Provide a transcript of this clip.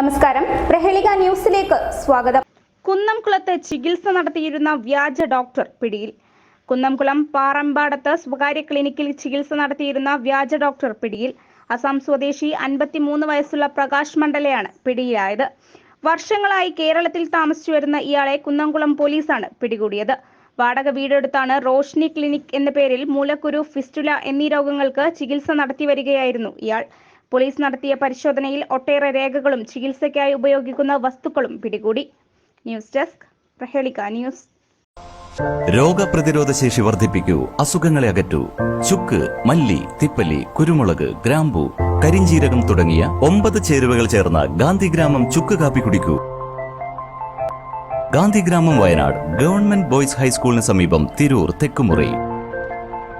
നമസ്കാരം. പ്രഹേളിക ന്യൂസിലേക്ക് സ്വാഗതം. കുന്നംകുളത്ത് ചികിത്സ നടത്തിയിരുന്ന വ്യാജ ഡോക്ടർ പിടിയിൽ. കുന്നംകുളം പാറമ്പാടത്ത് സ്വകാര്യ ക്ലിനിക്കിൽ ചികിത്സ നടത്തിയിരുന്ന വ്യാജ ഡോക്ടർ പിടിയിൽ അസം സ്വദേശി അൻപത്തിമൂന്ന് വയസ്സുള്ള പ്രകാശ് മണ്ഡലയാണ് പിടിയിലായത്. വർഷങ്ങളായി കേരളത്തിൽ താമസിച്ചു വരുന്ന ഇയാളെ കുന്നംകുളം പോലീസാണ് പിടികൂടിയത്. വാടക വീടെടുത്താണ് റോഷ്നി ക്ലിനിക് എന്ന പേരിൽ മൂലക്കുരു ഫിസ്റ്റുല എന്നീ രോഗങ്ങൾക്ക് ചികിത്സ നടത്തി വരികയായിരുന്നു ഇയാൾ. പോലീസ് നടത്തിയ പരിശോധനയിൽ ഒട്ടേറെ രേഖകളും ചികിത്സയ്ക്കായി ഉപയോഗിക്കുന്ന വസ്തുക്കളും പിടികൂടി. News desk Prahelika news. രോഗപ്രതിരോധ ശേഷി വർദ്ധിപ്പിക്കൂ അസുഖങ്ങളെ അകറ്റൂ. ചുക്ക് മല്ലി തിപ്പല്ലി കുരുമുളക് ഗ്രാമ്പു കരിഞ്ചീരകം തുടങ്ങിയ ഒമ്പത് ചേരുവകൾ ചേർന്ന ഗാന്ധിഗ്രാമം ചുക്ക് കാപ്പി കുടിക്കൂ. ഗാന്ധിഗ്രാമം വയനാട് ഗവൺമെന്റ് ബോയ്സ് ഹൈസ്കൂളിന് സമീപം തിരൂർ തെക്കുമുറി.